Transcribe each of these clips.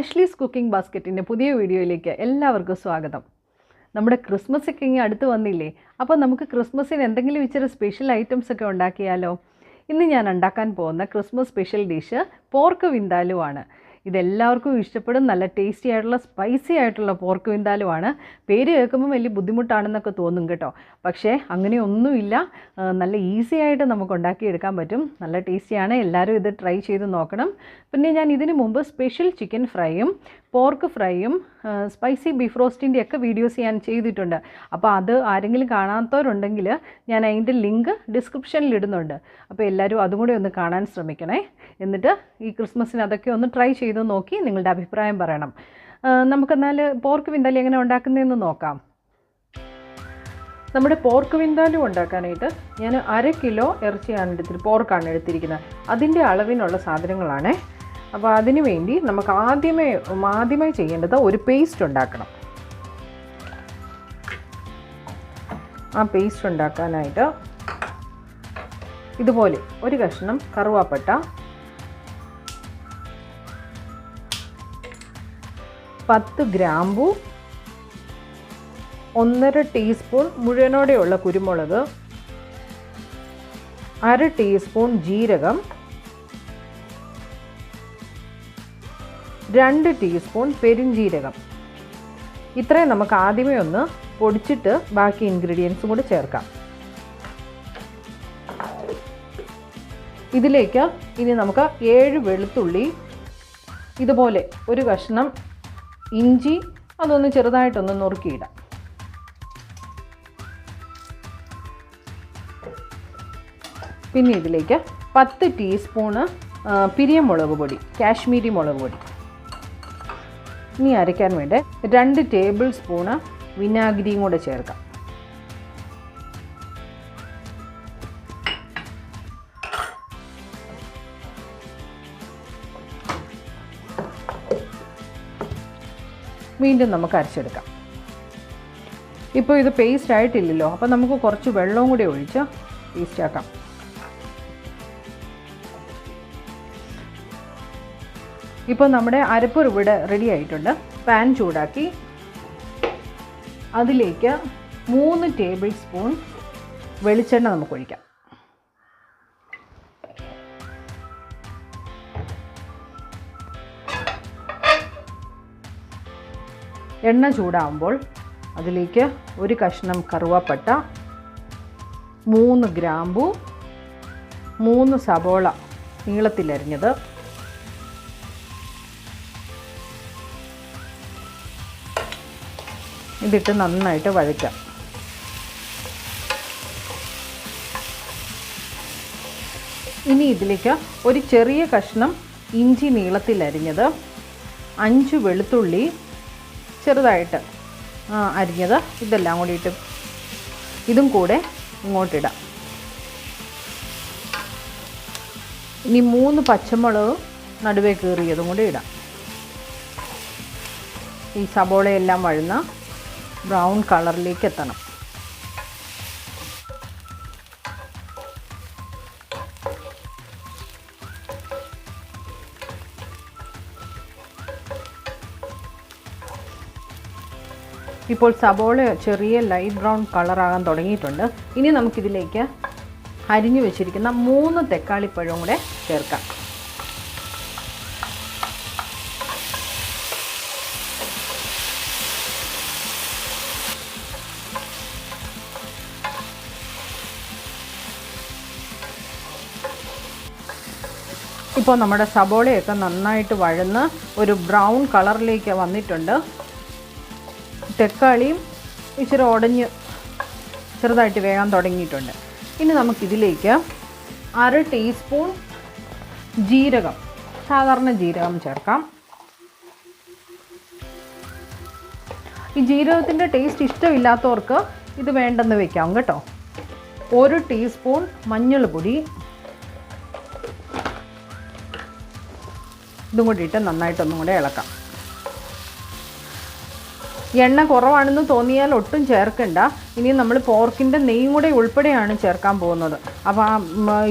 ആഷ്ലീസ് cooking ബാസ്ക്കറ്റിന്റെ പുതിയ വീഡിയോയിലേക്ക് എല്ലാവർക്കും സ്വാഗതം. നമ്മുടെ ക്രിസ്മസ് ഒക്കെ ഇങ്ങനെ അടുത്ത് വന്നില്ലേ? അപ്പോൾ നമുക്ക് ക്രിസ്മസിന് എന്തെങ്കിലും ഇച്ചിരി സ്പെഷ്യൽ ഐറ്റംസ് ഒക്കെ ഉണ്ടാക്കിയാലോ? ഇന്ന് ഞാൻ ഉണ്ടാക്കാൻ പോകുന്ന ക്രിസ്മസ് സ്പെഷ്യൽ ഡിഷ് പോർക്ക് വിന്താലുവാണ്. ഇതെല്ലാവർക്കും ഇഷ്ടപ്പെടും. നല്ല ടേസ്റ്റി ആയിട്ടുള്ള സ്പൈസി ആയിട്ടുള്ള പോർക്ക് വിന്താലുമാണ്. പേര് കേൾക്കുമ്പോൾ വലിയ ബുദ്ധിമുട്ടാണെന്നൊക്കെ തോന്നും കേട്ടോ. പക്ഷേ അങ്ങനെയൊന്നുമില്ല. നല്ല ഈസി ആയിട്ട് നമുക്ക് ഉണ്ടാക്കിയെടുക്കാൻ പറ്റും. നല്ല ടേസ്റ്റിയാണ് എല്ലാവരും ഇത് ട്രൈ ചെയ്ത് നോക്കണം. പിന്നെ ഞാൻ ഇതിനു മുമ്പ് സ്പെഷ്യൽ ചിക്കൻ ഫ്രൈയും പോർക്ക് ഫ്രൈയും സ്പൈസി ബീഫ് റോസ്റ്റിന്റെ ഒക്കെ വീഡിയോസ് ഞാൻ ചെയ്തിട്ടുണ്ട്. അപ്പോൾ അത് ആരെങ്കിലും കാണാത്തവരുണ്ടെങ്കിൽ ഞാൻ അതിന്റെ ലിങ്ക് ഡിസ്ക്രിപ്ഷനിൽ ഇടുന്നുണ്ട്. അപ്പോൾ എല്ലാവരും അതും കൂടെ ഒന്ന് കാണാൻ ശ്രമിക്കണേ. എന്നിട്ട് ഈ ക്രിസ്മസിന് അതൊക്കെ ഒന്ന് ട്രൈ ചെയ്ത് നോക്കി നിങ്ങളുടെ അഭിപ്രായം പറയണം. നമുക്ക് നമുക്കെന്നാൽ പോർക്ക് വിന്താലി എങ്ങനെ ഉണ്ടാക്കുന്നതെന്ന് നോക്കാം. നമ്മുടെ പോർക്ക് വിന്താലി ഉണ്ടാക്കാനായിട്ട് ഞാൻ അര കിലോ ഇറച്ചിയാണ് എടുത്തിട്ട് പോർക്കാണ് എടുത്തിരിക്കുന്നത്. അതിന്റെ അളവിനുള്ള സാധനങ്ങളാണ്. അപ്പോൾ അതിന് വേണ്ടി നമുക്ക് ആദ്യമേ ആദ്യമായി ചെയ്യേണ്ടത് ഒരു പേസ്റ്റ് ഉണ്ടാക്കണം. ആ പേസ്റ്റ് ഉണ്ടാക്കാനായിട്ട് ഇതുപോലെ ഒരു കഷ്ണം കറുവാപ്പട്ട പത്ത് ഗ്രാമ്പു ഒന്നര ടീസ്പൂൺ മുഴുവനോടെയുള്ള കുരുമുളക് അര ടീസ്പൂൺ ജീരകം രണ്ട് ടീസ്പൂൺ പെരിഞ്ജീരകം ഇത്രയും നമുക്ക് ആദ്യമേ ഒന്ന് പൊടിച്ചിട്ട് ബാക്കി ഇൻഗ്രീഡിയൻസും കൂടി ചേർക്കാം. ഇതിലേക്ക് ഇനി നമുക്ക് ഏഴ് വെളുത്തുള്ളി ഇതുപോലെ ഒരു കഷ്ണം ഇഞ്ചി അതൊന്ന് ചെറുതായിട്ടൊന്ന് നുറുക്കിയിടാം. പിന്നെ ഇതിലേക്ക് പത്ത് ടീസ്പൂണ് പിരിയമുളക് പൊടി കാശ്മീരി മുളക് പൊടി. ഇനി അരയ്ക്കാൻ വേണ്ടി രണ്ട് ടേബിൾ സ്പൂണ് വിനാഗിരിയും കൂടെ ചേർക്കാം. വീണ്ടും നമുക്ക് അരച്ചെടുക്കാം. ഇപ്പോൾ ഇത് പേസ്റ്റ് ആയിട്ടില്ലല്ലോ അപ്പോൾ നമുക്ക് കുറച്ച് വെള്ളവും കൂടി ഒഴിച്ച് പേസ്റ്റ് ആക്കാം. ഇപ്പോൾ നമ്മുടെ അരപ്പ് ഇവിടെ റെഡി ആയിട്ടുണ്ട്. പാൻ ചൂടാക്കി അതിലേക്ക് മൂന്ന് ടേബിൾ സ്പൂൺ വെളിച്ചെണ്ണ നമുക്ക് ഒഴിക്കാം. എണ്ണ ചൂടാകുമ്പോൾ അതിലേക്ക് ഒരു കഷ്ണം കറുവാപ്പട്ട മൂന്ന് ഗ്രാമ്പു മൂന്ന് സബോള നീളത്തിലരിഞ്ഞത് ഇതിട്ട് നന്നായിട്ട് വഴറ്റാം. ഇനി ഇതിലേക്ക് ഒരു ചെറിയ കഷ്ണം ഇഞ്ചി നീളത്തിലരിഞ്ഞത് അഞ്ച് വെളുത്തുള്ളി ചെറുതായിട്ട് അരിഞ്ഞത് ഇതെല്ലാം കൂടി ഇട്ട് ഇതും കൂടെ ഇങ്ങോട്ടിടാം ഇനി മൂന്ന് പച്ചമുളകും നടുവേ കീറിയതും കൂടി ഇടാം. ഈ സബോളയെല്ലാം വഴുന്ന ബ്രൗൺ കളറിലേക്ക് എത്തണം. ഇപ്പോൾ സബോള ചെറിയ ലൈറ്റ് ബ്രൗൺ കളറാകാൻ തുടങ്ങിയിട്ടുണ്ട്. ഇനി നമുക്കിതിലേക്ക് അരിഞ്ഞു വെച്ചിരിക്കുന്ന മൂന്ന് തക്കാളിപ്പഴവും കൂടെ ചേർക്കാം. ഇപ്പോൾ നമ്മുടെ സബോളയൊക്കെ നന്നായിട്ട് വഴന്ന് ഒരു ബ്രൗൺ കളറിലേക്ക് വന്നിട്ടുണ്ട്. തക്കാളിയും ഇച്ചിരി ഉടഞ്ഞ് ചെറുതായിട്ട് വേകാൻ തുടങ്ങിയിട്ടുണ്ട്. ഇനി നമുക്കിതിലേക്ക് അര ടീസ്പൂൺ ജീരകം സാധാരണ ജീരകം ചേർക്കാം. ഈ ജീരകത്തിന്റെ ടേസ്റ്റ് ഇഷ്ടമില്ലാത്തവർക്ക് ഇത് വേണ്ടെന്ന് വെക്കാം കേട്ടോ. ഒരു ടീസ്പൂൺ മഞ്ഞൾപ്പൊടി ഇതും കൂടി ഇട്ട് നന്നായിട്ടൊന്നും കൂടെ ഇളക്കാം. എണ്ണ കുറവാണെന്ന് തോന്നിയാൽ ഒട്ടും ചേർക്കണ്ട. ഇനി നമ്മൾ പോർക്കിന്റെ നെയ്യും കൂടെ ഉൾപ്പെടെയാണ് ചേർക്കാൻ പോകുന്നത്. അപ്പോൾ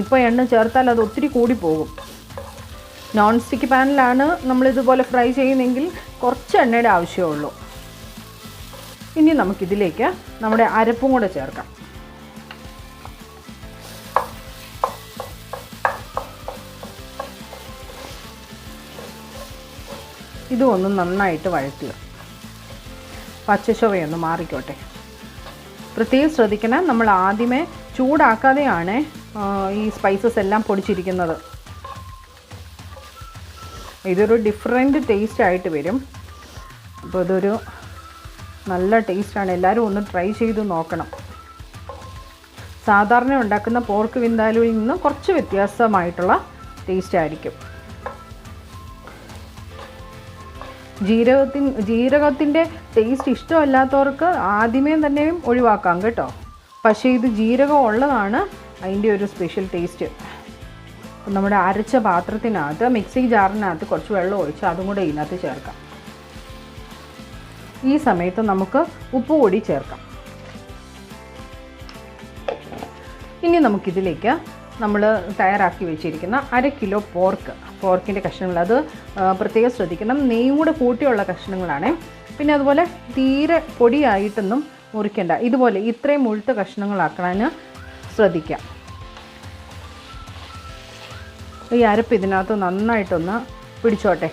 ഇപ്പോൾ എണ്ണ ചേർത്താൽ അത് ഒത്തിരി കൂടി പോകും. നോൺ സ്റ്റിക്ക് പാനിലാണ് നമ്മളിതുപോലെ ഫ്രൈ ചെയ്യുന്നെങ്കിൽ കുറച്ച് എണ്ണയുടെ ആവശ്യമുള്ളൂ ഇനി നമുക്കിതിലേക്ക് നമ്മുടെ അരപ്പും കൂടെ ചേർക്കാം. ഇതും ഒന്ന് നന്നായിട്ട് വഴറ്റുക. പച്ചച്ചുവയൊന്ന് മാറിക്കോട്ടെ. പ്രത്യേകം ശ്രദ്ധിക്കണം നമ്മൾ ആദ്യമേ ചൂടാക്കാതെയാണ് ഈ സ്പൈസസ് എല്ലാം പൊടിച്ചിരിക്കുന്നത്. ഇതൊരു ഡിഫറെന്റ് ടേസ്റ്റ് ആയിട്ട് വരും. അപ്പോൾ ഇതൊരു നല്ല ടേസ്റ്റാണ് എല്ലാവരും ഒന്ന് ട്രൈ ചെയ്ത് നോക്കണം. സാധാരണ ഉണ്ടാക്കുന്ന പോർക്ക് വിന്താലുവിൽ നിന്ന് കുറച്ച് വ്യത്യാസമായിട്ടുള്ള ടേസ്റ്റ് ആയിരിക്കും. ജീരകത്തിൻ ജീരകത്തിന്റെ ടേസ്റ്റ് ഇഷ്ടമല്ലാത്തവർക്ക് ആദ്യമേ തന്നെ ഒഴിവാക്കാം കേട്ടോ. പക്ഷേ ഇത് ജീരകം ഉള്ളതാണ് അതിന്റെ ഒരു സ്പെഷ്യൽ ടേസ്റ്റ് നമ്മുടെ അരച്ച പാത്രത്തിനകത്ത് മിക്സി ജാറിനകത്ത് കുറച്ച് വെള്ളം ഒഴിച്ച് അതും കൂടെ ഇതിനകത്ത് ചേർക്കാം. ഈ സമയത്ത് നമുക്ക് ഉപ്പ് കൂടി ചേർക്കാം. ഇനി നമുക്കിതിലേക്ക് നമ്മൾ തയ്യാറാക്കി വെച്ചിരിക്കുന്ന അര കിലോ പോർക്ക് പോർക്കിന്റെ കഷ്ണങ്ങൾ അത് പ്രത്യേകം ശ്രദ്ധിക്കണം. നെയ്യും കൂടെ കൂട്ടിയുള്ള കഷ്ണങ്ങളാണ്. പിന്നെ അതുപോലെ തീരെ പൊടിയായിട്ടൊന്നും മുറിക്കണ്ട. ഇതുപോലെ ഇത്രയും മുഴുത്ത കഷ്ണങ്ങളാക്കാൻ ശ്രദ്ധിക്കാം. ഈ അരപ്പ് ഇതിനകത്ത് നന്നായിട്ടൊന്ന് പിടിച്ചോട്ടെ.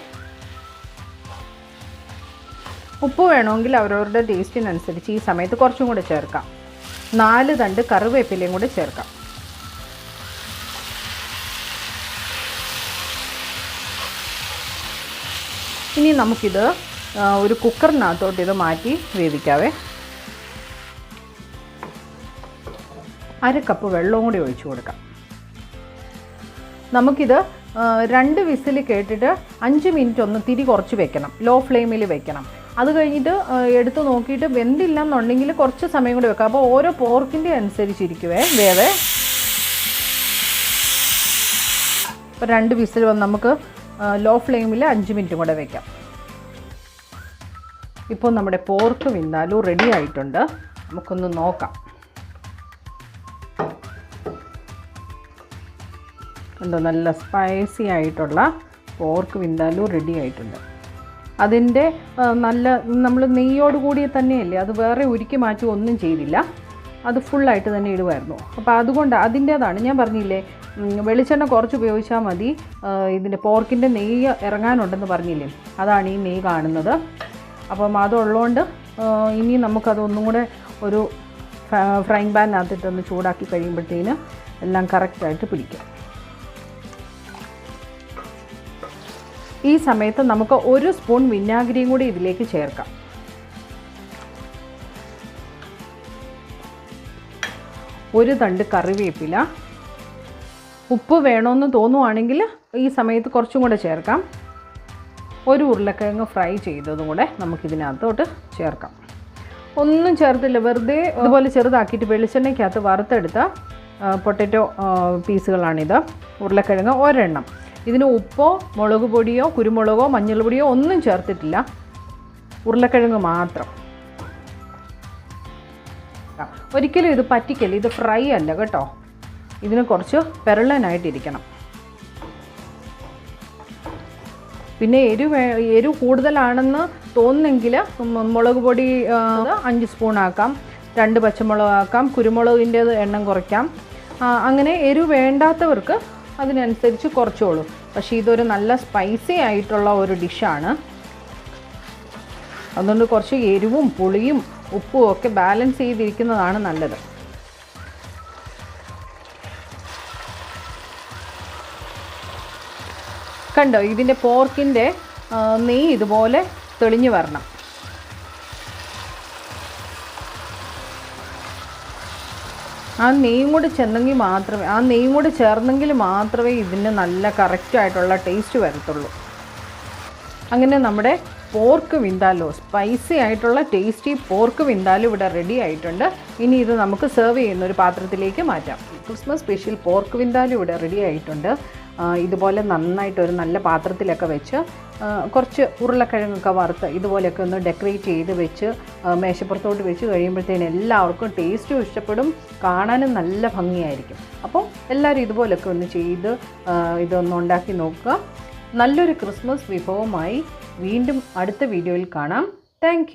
ഉപ്പ് വേണമെങ്കിൽ അവരവരുടെ ടേസ്റ്റിനനുസരിച്ച് ഈ സമയത്ത് കുറച്ചും കൂടെ ചേർക്കാം. നാല് തണ്ട് കറിവേപ്പിലയും കൂടെ ചേർക്കാം. ഇനി നമുക്കിത് ഒരു കുക്കറിനകത്തോട്ട് ഇത് മാറ്റി വേവിക്കാവേ. അര കപ്പ് വെള്ളവും കൂടി ഒഴിച്ചു കൊടുക്കാം. നമുക്കിത് രണ്ട് വിസിൽ കേട്ടിട്ട് അഞ്ച് മിനിറ്റ് ഒന്ന് തിരി കുറച്ച് വെക്കണം. ലോ ഫ്ലെയിമിൽ വെക്കണം. അത് കഴിഞ്ഞിട്ട് എടുത്ത് നോക്കിയിട്ട് വെന്തില്ല എന്നുണ്ടെങ്കിൽ കുറച്ച് സമയം കൂടി വെക്കാം. അപ്പോൾ ഓരോ പോർക്കിന്റെ അനുസരിച്ചിരിക്കുവേ വേവേ. ഇപ്പോൾ രണ്ട് വിസിൽ വന്ന് നമുക്ക് ലോ ഫ്ലെയിമിൽ അഞ്ച് മിനിറ്റും കൂടെ വെക്കാം. ഇപ്പോൾ നമ്മുടെ പോർക്ക് വിന്താലു റെഡി ആയിട്ടുണ്ട്. നമുക്കൊന്ന് നോക്കാം. കണ്ടോ നല്ല സ്പൈസി ആയിട്ടുള്ള പോർക്ക് വിന്താലു റെഡി ആയിട്ടുണ്ട്. അതിന്റെ നല്ല നമ്മൾ നെയ്യോട് കൂടി തന്നെയല്ലേ അത് വേറെ ഉരുക്കി മാറ്റി ഒന്നും ചെയ്തില്ല. അത് ഫുള്ളായിട്ട് തന്നെ ഇടുമായിരുന്നു അപ്പോൾ അതുകൊണ്ട് അതിന്റേതാണ് ഞാൻ പറഞ്ഞില്ലേ വെളിച്ചെണ്ണ കുറച്ച് ഉപയോഗിച്ചാൽ മതി. ഇതിന്റെ പോർക്കിന്റെ നെയ്യ് ഇറങ്ങാനുണ്ടെന്ന് പറഞ്ഞില്ലേ അതാണ് ഈ നെയ്യ് കാണുന്നത്. അപ്പം അതുള്ളതുകൊണ്ട് ഇനി നമുക്കതൊന്നും കൂടെ ഒരു ഫ്രൈങ് പാനിനകത്തിട്ടൊന്ന് ചൂടാക്കി കഴിയുമ്പോഴത്തേന് എല്ലാം കറക്റ്റായിട്ട് പിടിക്കും. ഈ സമയത്ത് നമുക്ക് ഒരു സ്പൂൺ വിനാഗിരിയും കൂടി ഇതിലേക്ക് ചേർക്കാം. ഒരു തണ്ട് കറിവേപ്പില. ഉപ്പ് വേണമെന്ന് തോന്നുവാണെങ്കിൽ ഈ സമയത്ത് കുറച്ചും കൂടെ ചേർക്കാം. ഒരു ഉരുളക്കിഴങ്ങ് ഫ്രൈ ചെയ്തതും കൂടെ നമുക്കിതിനകത്തോട്ട് ചേർക്കാം. ഒന്നും ചേർത്തില്ല. വെറുതെ അതുപോലെ ചെറുതാക്കിയിട്ട് വെളിച്ചെണ്ണയ്ക്കകത്ത് വറുത്തെടുത്ത പൊട്ടറ്റോ പീസുകളാണിത്. ഉരുളക്കിഴങ്ങ് ഒരെണ്ണം. ഇതിന് ഉപ്പോ മുളക് പൊടിയോ കുരുമുളകോ മഞ്ഞൾ പൊടിയോ ഒന്നും ചേർത്തിട്ടില്ല. ഉരുളക്കിഴങ്ങ് മാത്രം. ഒരിക്കലും ഇത് പറ്റിക്കല്ല? ഇത് ഫ്രൈ അല്ല കേട്ടോ. ഇതിന് കുറച്ച് പെരളനായിട്ടിരിക്കണം. പിന്നെ എരിവ് എരിവ് കൂടുതലാണെന്ന് തോന്നുന്നെങ്കിൽ മുളക് പൊടി അഞ്ച് സ്പൂൺ ആക്കാം. രണ്ട് പച്ചമുളക് ആക്കാം. കുരുമുളകിന്റെ എണ്ണം കുറയ്ക്കാം. അങ്ങനെ എരിവ് വേണ്ടാത്തവർക്ക് അതിനനുസരിച്ച് കുറച്ചോളൂ. പക്ഷേ ഇതൊരു നല്ല സ്പൈസി ആയിട്ടുള്ള ഒരു ഡിഷാണ് അതുകൊണ്ട് കുറച്ച് എരിവും പുളിയും ഉപ്പും ഒക്കെ ബാലൻസ് ചെയ്തിരിക്കുന്നതാണ് നല്ലത്. കണ്ടോ ഇതിന്റെ പോർക്കിന്റെ നെയ് ഇതുപോലെ തെളിഞ്ഞു വരണം. ആ നെയ്യും കൂടി ചെന്നെങ്കിൽ മാത്രമേ ആ നെയ്യും കൂടി ചേർന്നെങ്കിൽ മാത്രമേ ഇതിന് നല്ല കറക്റ്റായിട്ടുള്ള ടേസ്റ്റ് വരത്തുള്ളൂ. അങ്ങനെ നമ്മുടെ പോർക്ക് വിന്താലോ സ്പൈസി ആയിട്ടുള്ള ടേസ്റ്റി പോർക്ക് വിന്താലോ ഇവിടെ റെഡി ആയിട്ടുണ്ട്. ഇനി ഇത് നമുക്ക് സെർവ് ചെയ്യുന്ന ഒരു പാത്രത്തിലേക്ക് മാറ്റാം. ക്രിസ്മസ് സ്പെഷ്യൽ പോർക്ക് വിന്താലോ ഇവിടെ റെഡി ആയിട്ടുണ്ട്. ഇതുപോലെ നന്നായിട്ട് ഒരു നല്ല പാത്രത്തിലൊക്കെ വെച്ച് കുറച്ച് ഉരുളക്കിഴങ്ങൊക്കെ വറുത്ത് ഇതുപോലെയൊക്കെ ഒന്ന് ഡെക്കറേറ്റ് ചെയ്ത് വെച്ച് മേശപ്പുറത്തോട്ട് വെച്ച് കഴിയുമ്പോഴത്തേന് എല്ലാവർക്കും ടേസ്റ്റും ഇഷ്ടപ്പെടും കാണാനും നല്ല ഭംഗിയായിരിക്കും. അപ്പോൾ എല്ലാവരും ഇതുപോലെയൊക്കെ ഒന്ന് ചെയ്ത് ഇതൊന്ന് ഉണ്ടാക്കി നോക്കുക. നല്ലൊരു ക്രിസ്മസ് വിഭവമായി വീണ്ടും അടുത്ത വീഡിയോയിൽ കാണാം. താങ്ക്